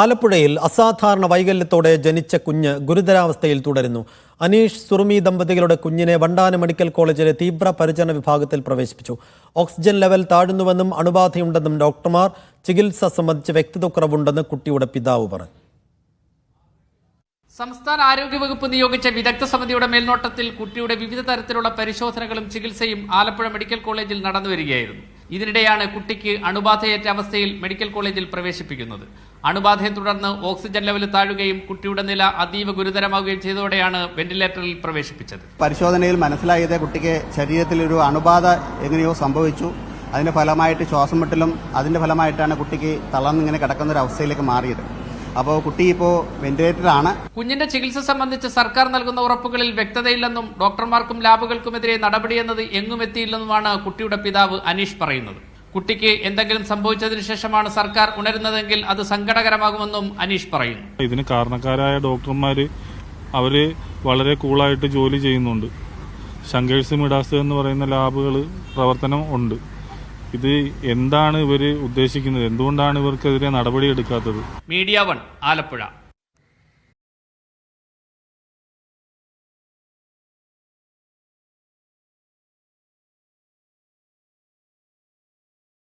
ആലപ്പുഴയിൽ അസാധാരണ വൈകല്യത്തോടെ ജനിച്ച കുഞ്ഞ് ഗുരുതരാവസ്ഥയിൽ തുടരുന്നു. അനീഷ് സുറുമി ദമ്പതികളുടെ കുഞ്ഞിനെ വണ്ടാന മെഡിക്കൽ കോളേജിലെ തീവ്ര പരിചരണ വിഭാഗത്തിൽ പ്രവേശിപ്പിച്ചു. ഓക്സിജൻ ലെവൽ താഴുന്നുവെന്നും അണുബാധയുണ്ടെന്നും ഡോക്ടർമാർ ചികിത്സ സംബന്ധിച്ച് വ്യക്തതക്കുറവുണ്ടെന്ന് കുട്ടിയുടെ പിതാവ് പറഞ്ഞു. സംസ്ഥാന ആരോഗ്യവകുപ്പ് നിയോഗിച്ച വിദഗ്ധ സമിതിയുടെ മേൽനോട്ടത്തിൽ കുട്ടിയുടെ വിവിധ തരത്തിലുള്ള പരിശോധനകളും ചികിത്സയും ആലപ്പുഴ മെഡിക്കൽ കോളേജിൽ നടന്നുവരികയായിരുന്നു ഇതിനിടെയാണ് കുട്ടിക്ക് അണുബാധയേറ്റ അവസ്ഥയിൽ മെഡിക്കൽ കോളേജിൽ പ്രവേശിപ്പിക്കുന്നത്. അണുബാധയെ തുടർന്ന് ഓക്സിജൻ ലെവൽ താഴുകയും കുട്ടിയുടെ നില അതീവ ഗുരുതരമാവുകയും ചെയ്തതോടെയാണ് വെന്റിലേറ്ററിൽ പ്രവേശിപ്പിച്ചത്. പരിശോധനയിൽ മനസ്സിലായത് കുട്ടിക്ക് ശരീരത്തിൽ ഒരു അണുബാധ എങ്ങനെയോ സംഭവിച്ചു. അതിന്റെ ഫലമായിട്ട് ശ്വാസം മുട്ടലും അതിന്റെ ഫലമായിട്ടാണ് കുട്ടിക്ക് തളർന്നിങ്ങനെ കിടക്കുന്ന ഒരു അവസ്ഥയിലേക്ക് മാറിയത്. അപ്പോൾ കുട്ടി ഇപ്പോൾ വെന്റിലേറ്ററിലാണ് കുഞ്ഞിന്റെ ചികിത്സ സംബന്ധിച്ച് സർക്കാർ നൽകുന്ന ഉറപ്പുകളിൽ വ്യക്തതയില്ലെന്നും ഡോക്ടർമാർക്കും ലാബുകൾക്കുമെതിരെ നടപടിയെന്നത് എങ്ങും എത്തിയില്ലെന്നുമാണ് കുട്ടിയുടെ പിതാവ് അനീഷ് പറയുന്നത്. കുട്ടിക്ക് എന്തെങ്കിലും സംഭവിച്ചതിന് ശേഷമാണ് സർക്കാർ ഉണരുന്നതെങ്കിൽ അത് സങ്കടകരമാകുമെന്നും അനീഷ് പറയുന്നു. ഇതിന് കാരണക്കാരായ ഡോക്ടർമാര് അവർ വളരെ കൂളായിട്ട് ജോലി ചെയ്യുന്നുണ്ട്. ശങ്കേഴ്സ് മിഡാസ് എന്ന് പറയുന്ന ലാബുകൾ പ്രവർത്തനം ഉണ്ട്. ഇത് എന്താണ് ഇവർ ഉദ്ദേശിക്കുന്നത്? എന്തുകൊണ്ടാണ് ഇവർക്കെതിരെ നടപടി എടുക്കാത്തത്? Media One Alappuzha.